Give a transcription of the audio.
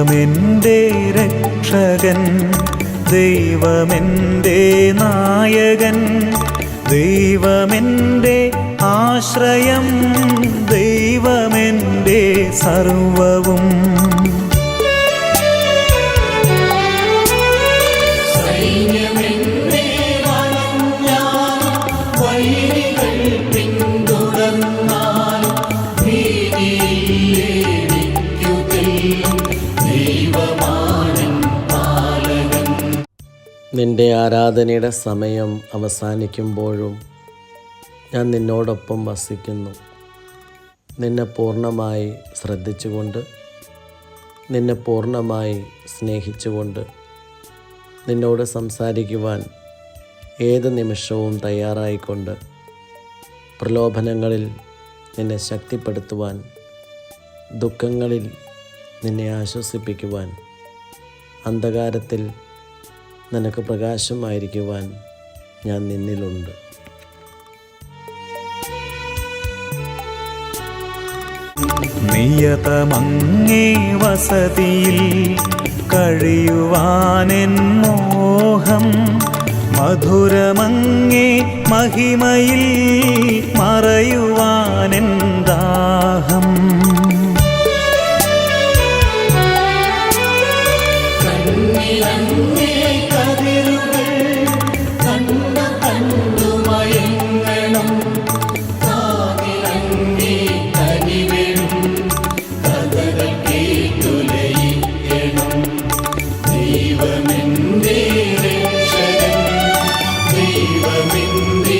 ദൈവമെന്റെ രക്ഷകൻ ദൈവമെന്റെ നായകൻ ദൈവമെന്റെ ആശ്രയം ദൈവമെന്റെ സർവവും. നിന്റെ ആരാധനയുടെ സമയം അവസാനിക്കുമ്പോഴും ഞാൻ നിന്നോടൊപ്പം വസിക്കുന്നു. നിന്നെ പൂർണമായി ശ്രദ്ധിച്ചുകൊണ്ട് നിന്നെ പൂർണമായി സ്നേഹിച്ചുകൊണ്ട് നിന്നോട് സംസാരിക്കുവാൻ ഏത് നിമിഷവും തയ്യാറായിക്കൊണ്ട് പ്രലോഭനങ്ങളിൽ നിന്നെ ശക്തിപ്പെടുത്തുവാൻ ദുഃഖങ്ങളിൽ നിന്നെ ആശ്വസിപ്പിക്കുവാൻ അന്ധകാരത്തിൽ നിനക്ക് പ്രകാശമായിരിക്കുവാൻ ഞാൻ നിന്നിലുണ്ട്. നിയതമങ്ങേ വസതിയിൽ കഴിയുവാനെൻ മോഹം മധുരമങ്ങേ മഹിമയിൽ മറയു தெய்வமின்றி